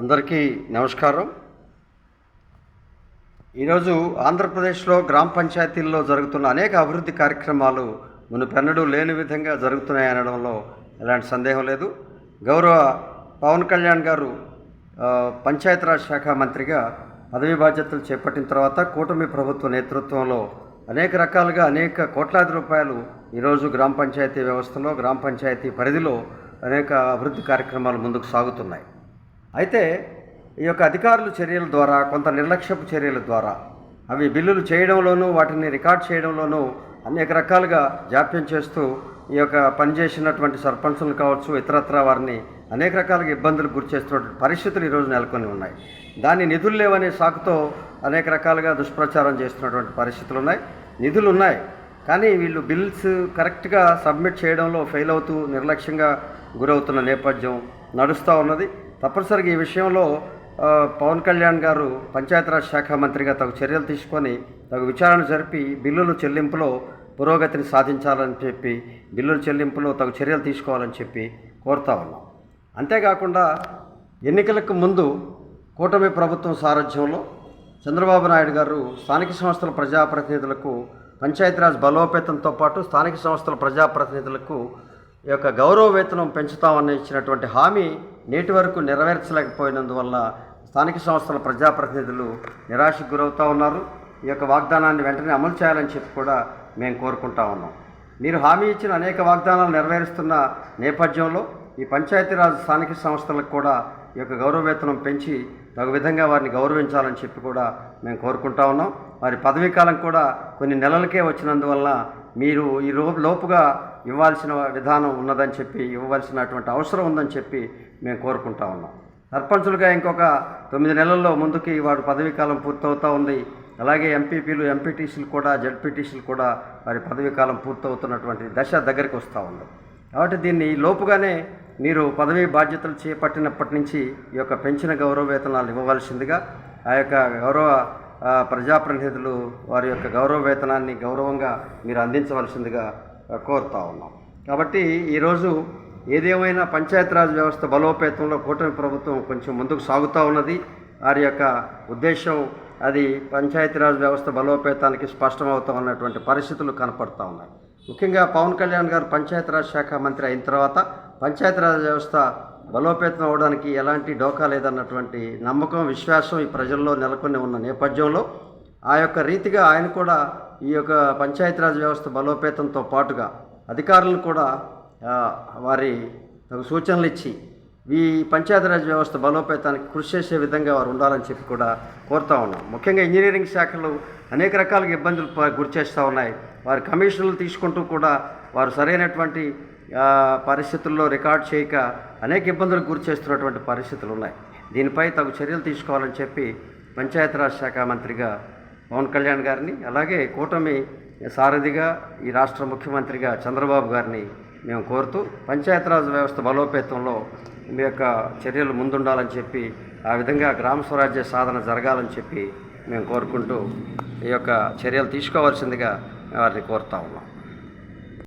అందరికీ నమస్కారం. ఈరోజు ఆంధ్రప్రదేశ్లో గ్రామ పంచాయతీల్లో జరుగుతున్న అనేక అభివృద్ధి కార్యక్రమాలు మునుపెన్నడూ లేని విధంగా జరుగుతున్నాయి అనడంలో ఎలాంటి సందేహం లేదు. గౌరవ పవన్ కళ్యాణ్ గారు పంచాయతీరాజ్ శాఖ మంత్రిగా పదవి బాధ్యతలు చేపట్టిన తర్వాత కూటమి ప్రభుత్వ నేతృత్వంలో అనేక రకాలుగా అనేక కోట్లాది రూపాయలు ఈరోజు గ్రామ పంచాయతీ వ్యవస్థలో గ్రామ పంచాయతీ పరిధిలో అనేక అభివృద్ధి కార్యక్రమాలు ముందుకు సాగుతున్నాయి. అయితే ఈ యొక్క అధికారుల చర్యల ద్వారా కొంత నిర్లక్ష్యపు చర్యల ద్వారా అవి బిల్లులు చేయడంలోనూ వాటిని రికార్డ్ చేయడంలోనూ అనేక రకాలుగా జాప్యం చేస్తూ ఈ యొక్క పనిచేసినటువంటి సర్పంచులు కావచ్చు ఇతరత్ర వారిని అనేక రకాలుగా ఇబ్బందులు గురి చేస్తున్నటువంటి పరిస్థితులు ఈరోజు నెలకొని ఉన్నాయి. దాన్ని నిధులు లేవనే సాకుతో అనేక రకాలుగా దుష్ప్రచారం చేస్తున్నటువంటి పరిస్థితులు ఉన్నాయి. నిధులు ఉన్నాయి. కానీ వీళ్ళు బిల్స్ కరెక్ట్గా సబ్మిట్ చేయడంలో ఫెయిల్ అవుతూ నిర్లక్ష్యంగా గురవుతున్న నేపథ్యం నడుస్తూ ఉన్నది. తప్పనిసరిగా ఈ విషయంలో పవన్ కళ్యాణ్ గారు పంచాయతీరాజ్ శాఖ మంత్రిగా తగు చర్యలు తీసుకొని తగు విచారణ జరిపి బిల్లుల చెల్లింపులో పురోగతిని సాధించాలని చెప్పి బిల్లుల చెల్లింపులో తగు చర్యలు తీసుకోవాలని చెప్పి కోరుతా ఉన్నాం. అంతేకాకుండా ఎన్నికలకు ముందు కూటమి ప్రభుత్వం సారథ్యంలో చంద్రబాబు నాయుడు గారు స్థానిక సంస్థల ప్రజాప్రతినిధులకు పంచాయతీరాజ్ బలోపేతంతో పాటు స్థానిక సంస్థల ప్రజాప్రతినిధులకు ఈ యొక్క గౌరవ వేతనం పెంచుతామని ఇచ్చినటువంటి హామీ నేటి వరకు నెరవేర్చలేకపోయినందువల్ల స్థానిక సంస్థల ప్రజాప్రతినిధులు నిరాశకు గురవుతూ ఉన్నారు. ఈ యొక్క వాగ్దానాన్ని వెంటనే అమలు చేయాలని చెప్పి కూడా మేము కోరుకుంటా ఉన్నాం. మీరు హామీ ఇచ్చిన అనేక వాగ్దానాలు నెరవేరుస్తున్న నేపథ్యంలో ఈ పంచాయతీరాజ్ స్థానిక సంస్థలకు కూడా ఈ యొక్క గౌరవ వేతనం పెంచి తగు విధంగా వారిని గౌరవించాలని చెప్పి కూడా మేము కోరుకుంటా ఉన్నాం. వారి పదవీ కాలం కూడా కొన్ని నెలలకే వచ్చినందువల్ల మీరు ఈ లోపుగా ఇవ్వాల్సిన విధానం ఉన్నదని చెప్పి ఇవ్వవలసినటువంటి అవసరం ఉందని చెప్పి మేము కోరుకుంటా ఉన్నాం. సర్పంచులుగా ఇంకొక తొమ్మిది నెలల్లో ముందుకి వాడు పదవీ కాలం పూర్తవుతూ ఉంది. అలాగే ఎంపీపీలు ఎంపీటీసీలు కూడా జడ్పీటీసీలు కూడా వారి పదవీ కాలం పూర్తవుతున్నటువంటి దశ దగ్గరికి వస్తూ ఉంది. కాబట్టి దీన్ని లోపుగానే మీరు పదవీ బాధ్యతలు చేపట్టినప్పటి నుంచి ఈ యొక్క పెంచిన గౌరవ వేతనాలు ఇవ్వవలసిందిగా ఆ యొక్క గౌరవ ప్రజాప్రతినిధులు వారి యొక్క గౌరవ వేతనాన్ని గౌరవంగా మీరు అందించవలసిందిగా కోరుతా ఉన్నాం. కాబట్టి ఈరోజు ఏదేమైనా పంచాయతీరాజ్ వ్యవస్థ బలోపేతంలో కూటమి ప్రభుత్వం కొంచెం ముందుకు సాగుతూ ఉన్నది. వారి యొక్క ఉద్దేశం అది పంచాయతీరాజ్ వ్యవస్థ బలోపేతానికి స్పష్టమవుతా ఉన్నటువంటి పరిస్థితులు కనపడుతూ ఉన్నాయి. ముఖ్యంగా పవన్ కళ్యాణ్ గారు పంచాయతీరాజ్ శాఖ మంత్రి అయిన తర్వాత పంచాయతీరాజ్ వ్యవస్థ బలోపేతం అవడానికి ఎలాంటి డోకా లేదన్నటువంటి నమ్మకం విశ్వాసం ఈ ప్రజల్లో నెలకొని ఉన్న నేపథ్యంలో ఆ యొక్క రీతిగా ఆయన కూడా ఈ యొక్క పంచాయతీరాజ్ వ్యవస్థ బలోపేతంతో పాటుగా అధికారులను కూడా వారి సూచనలు ఇచ్చి ఈ పంచాయతీరాజ్ వ్యవస్థ బలోపేతానికి కృషి చేసే విధంగా వారు ఉండాలని చెప్పి కూడా కోరుతా ఉన్నాం. ముఖ్యంగా ఇంజనీరింగ్ శాఖలు అనేక రకాలుగా ఇబ్బందులు గురి చేస్తూ ఉన్నాయి. వారి కమిషన్లు తీసుకుంటూ కూడా వారు సరైనటువంటి పరిస్థితుల్లో రికార్డ్ చేయక అనేక ఇబ్బందులకు గురి చేస్తున్నటువంటి పరిస్థితులు ఉన్నాయి. దీనిపై తగు చర్యలు తీసుకోవాలని చెప్పి పంచాయతీరాజ్ శాఖ మంత్రిగా పవన్ కళ్యాణ్ గారిని అలాగే కూటమి సారథిగా ఈ రాష్ట్ర ముఖ్యమంత్రిగా చంద్రబాబు గారిని మేము కోరుతూ పంచాయతీరాజ్ వ్యవస్థ బలోపేతంలో మీ యొక్క చర్యలు ముందుండాలని చెప్పి ఆ విధంగా గ్రామ స్వరాజ్య సాధన జరగాలని చెప్పి మేము కోరుకుంటూ ఈ యొక్క చర్యలు తీసుకోవాల్సిందిగా వారిని కోరుతా ఉన్నాం.